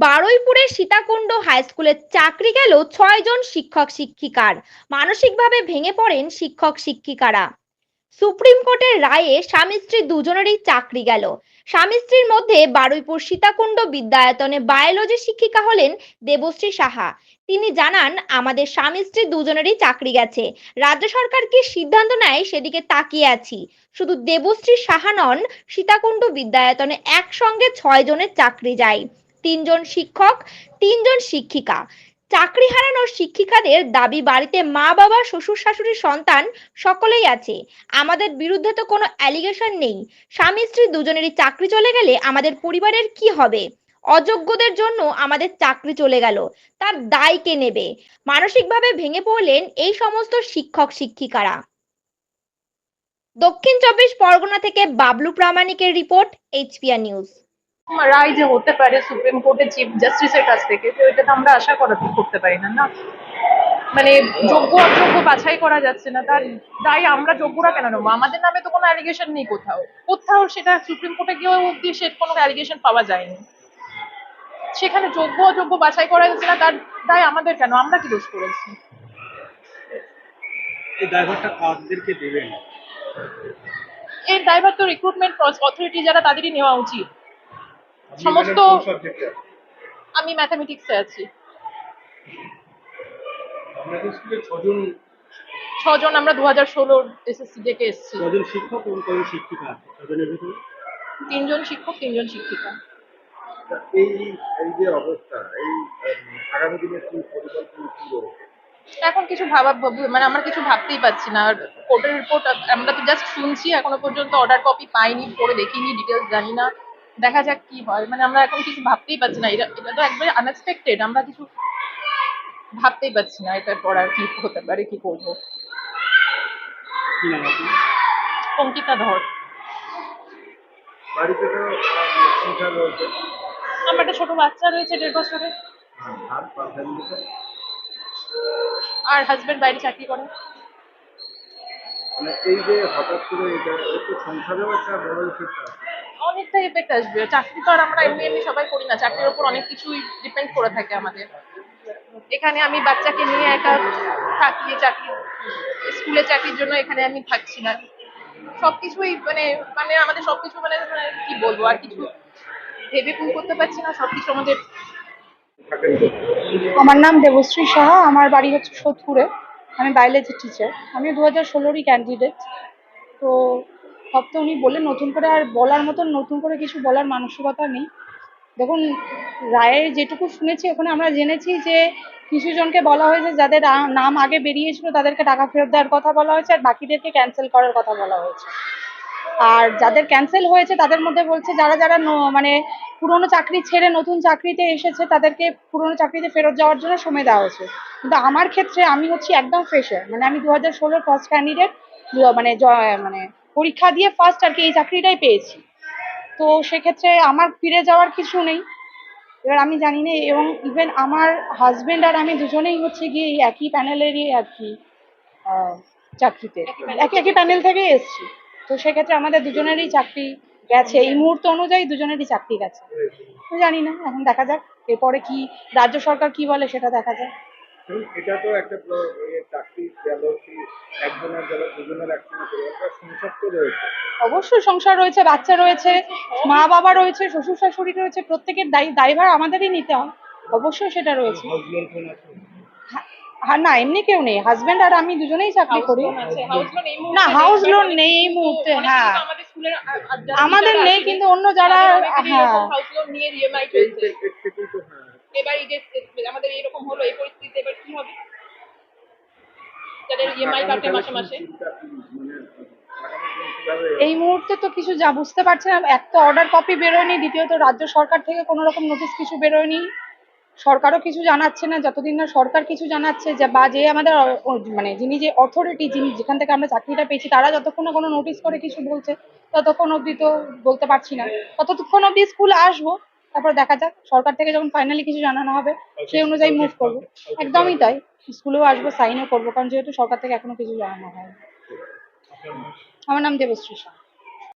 বারুইপুরের Sitakunda high স্কুলে চাকরি গেল ছয়জন শিক্ষক শিক্ষিকার। মানসিকভাবে ভেঙে পড়েন শিক্ষক শিক্ষিকারা। সুপ্রিম কোর্টের রায়ে স্বামী স্ত্রী দুজনেরই চাকরি গেল। স্বামী স্ত্রীর মধ্যে বারুইপুর সীতাকুণ্ড বিদ্যায়তনে বায়োলজি শিক্ষিকা হলেন দেবশ্রী সাহা। তিনি জানান, আমাদের স্বামী স্ত্রী দুজনেরই চাকরি গেছে। রাজ্য সরকার কি সিদ্ধান্ত নেয় সেদিকে তাকিয়ে আছি। শুধু দেবশ্রী সাহা নন, সীতাকুণ্ড বিদ্যায়তনে একসঙ্গে ছয় জনের চাকরি যায়। তিনজন শিক্ষক, তিনজন শিক্ষিকা। চাকরি হারানোর শিক্ষিকাদের দাবি, বাড়িতে মা বাবা, শ্বশুর শাশুড়ি সন্তান সকলেই আছে। আমাদের বিরুদ্ধে তো কোনো অ্যালিগেশন নেই। স্বামী স্ত্রী দুজনেরই চাকরি চলে গেলে আমাদের পরিবারের কি হবে? অযোগ্যদের জন্য আমাদের চাকরি চলে গেল। তার দায় কে নেবে? মানসিকভাবে ভেঙে পড়লেন এই সমস্ত শিক্ষক, শিক্ষিকারা। দক্ষিণ চব্বিশ পরগনা থেকে বাবলু প্রামাণিকের রিপোর্ট এইচপিআর নিউজ রায় যে হতে পারে সুপ্রিম কোর্টের চিফ জাস্টিসের কাছ থেকে তো এটা তো আমরা আশা করা করতে পারি না না? মানে যোগ্য অযোগ্য বাছাই করা যাচ্ছে না তার দায় আমরা যোগ্যরা কেন নেব? আমাদের নামে তো কোনো অ্যালিগেশন নেই কোথাও। কোথাও সেটা সুপ্রিম কোর্টে গিয়েও অব্দি সে কোনো অ্যালিগেশন পাওয়া যায়নি। সেখানে যোগ্য অযোগ্য বাছাই করা যাচ্ছে না তার দায় আমাদের কেন? আমরা কি দোষ করেছি? এই ড্রাইভারটা কাদেরকে দেবেন এর দায়ভার তো রিক্রুটমেন্ট অথরিটি যারা তাদেরই নেওয়া উচিত। সমস্ত আমি ম্যাথামেটিক্সে আছি। ছজন আমরা দু হাজার ষোলোর এসএসসি থেকে এসেছি। ছজন শিক্ষক এবং কজন শিক্ষিকা ছজনের ভিতরে? তিনজন শিক্ষক তিনজন শিক্ষিকা। এই এই যে অবস্থা এই আগামী দিনে কি পরিকল্পনা কি এখন কিছু ভাবা ভাব- মানে আমরা কিছু ভাবতেই পারছি না। আর কোর্টের রিপোর্ট আমরা তো জাস্ট শুনছি এখনও পর্যন্ত অর্ডার কপি পাইনি পড়ে দেখিনি ডিটেলস জানি না। দেখা যাক কি হয়। মানে আমরা এখন কিছু ভাবতেই পারছি না। এটা এটা তো একবারে আনএক্সপেক্টেড আমরা কিছু ভাবতেই পারছি না এটার পর আর কি হতে পারে কি করব। অঙ্কিতা ধর। বাড়িতে তো আমার একটা ছোট বাচ্চা রয়েছে দেড় বছরের। হ্যাঁ, আর হাজবেন্ড বাইরে চাকরি করে। মানে এই যে হঠাৎ করে এটা একটু সংসারেও একটা বড় অনেকটা এফেক্ট আসবে। চাকরি তো আর আমরা এমনি এমনি সবাই করি না। চাকরির উপর অনেক কিছুই ডিপেন্ড করে থাকে আমাদের। এখানে আমি বাচ্চাকে নিয়ে একা থাকি, চাকরি স্কুলে চাকরির জন্য এখানে আমি থাকছি না। সবকিছুই মানে মানে আমাদের সবকিছু মানে মানে কি বলব? আর কিছু ভেবে কুল করতে পারছি না। সবকিছু আমাদের আমার নাম দেবশ্রী সাহা। আমার বাড়ি হচ্ছে সোদপুরে। আমি বায়োলজি টিচার আমি দু হাজার ষোলোরই ক্যান্ডিডেট তো তো উনি বললেন, নতুন করে আর বলার মতন, নতুন করে কিছু বলার মানসিকতা নেই। দেখুন, রায়ের যেটুকু শুনেছি, ওখানে আমরা জেনেছি যে কিছু জনকে বলা হয়েছে যাদের নাম আগে বেরিয়েছিল, তাদেরকে টাকা ফেরত দেওয়ার কথা বলা হয়েছে, আর বাকিদেরকে ক্যান্সেল করার কথা বলা হয়েছে। আর যাদের ক্যান্সেল হয়েছে, তাদের মধ্যে বলছে যারা যারা মানে পুরনো চাকরি ছেড়ে নতুন চাকরিতে এসেছে, তাদেরকে পুরনো চাকরিতে ফেরত যাওয়ার জন্য সময় দেওয়া হয়েছে। কিন্তু আমার ক্ষেত্রে আমি হচ্ছি একদম ফ্রেশার মানে আমি দু হাজার ষোলোর ফার্স্ট ক্যান্ডিডেট মানে মানে পরীক্ষা দিয়ে ফার্স্ট আর কি এই চাকরিটাই পেয়েছি। তো সেক্ষেত্রে আমার ফিরে যাওয়ার কিছু নেই। এবার আমি জানি না, এবং ইভেন আমার হাজবেন্ড আর আমি দুজনেই হচ্ছে গিয়ে এই একই প্যানেলেরই আর কি চাকরিতে। একই একই প্যানেল থেকে এসেছি। তো সেক্ষেত্রে আমাদের দুজনেরই চাকরি গেছে। এই মুহূর্ত অনুযায়ী দুজনেরই চাকরি গেছে। জানি না, এখন দেখা যাক। এরপরে কি, রাজ্য সরকার কি বলে সেটা দেখা যাক। এটা তো একটা চাকরি একজনের দুজনের একসঙ্গে সংসার তো রয়েছে অবশ্যই সংসার রয়েছে বাচ্চা রয়েছে মা বাবা রয়েছে শ্বশুর শাশুড়ি রয়েছে প্রত্যেকের দায়ী দায়ভার আমাদেরই নিতে হয় অবশ্যই সেটা রয়েছে হ্যাঁ না এমনি কেউ নেই হাজবেন্ড আর আমি দুজনেই চাকরি করি না হাউস লোন নেই এই মুহূর্তে হ্যাঁ আমাদের নেই কিন্তু অন্য যারা হ্যাঁ হাউস লোন নিয়ে ইএমআই চলছে এর থেকেই তো হ্যাঁ এবার এই যে আমাদের এরকম হলো এই পরিস্থিতিতে এবার কি হবে যাদের ইএমআই কাটে মাসে মাসে। মানে এই মুহূর্তে তো কিছু যা বুঝতে পারছি না এক তো অর্ডার কপি বেরোয়নি দ্বিতীয়ত রাজ্য সরকার থেকে কোনো রকম নোটিশ কিছু বেরোয়নি। সরকারও কিছু জানাচ্ছে না যতদিন না সরকার কিছু জানাচ্ছে যে বা যে আমাদের মানে যিনি যে অথরিটি যিনি যেখান থেকে আমরা চাকরিটা পেয়েছি তারা যতক্ষণ না কোনো নোটিশ করে কিছু বলছে ততক্ষণ অবধি তো বলতে পারছি না। ততক্ষণ অবধি স্কুলে আসব তারপর দেখা যাক সরকার থেকে যখন ফাইনালি কিছু জানানো হবে সেই অনুযায়ী মুভ করব। একদমই তাই স্কুলেও আসব সাইনও করব কারণ যেহেতু সরকার থেকে এখনও কিছু জানানো হয়নি। আমার নাম দেবশ্রী শাহ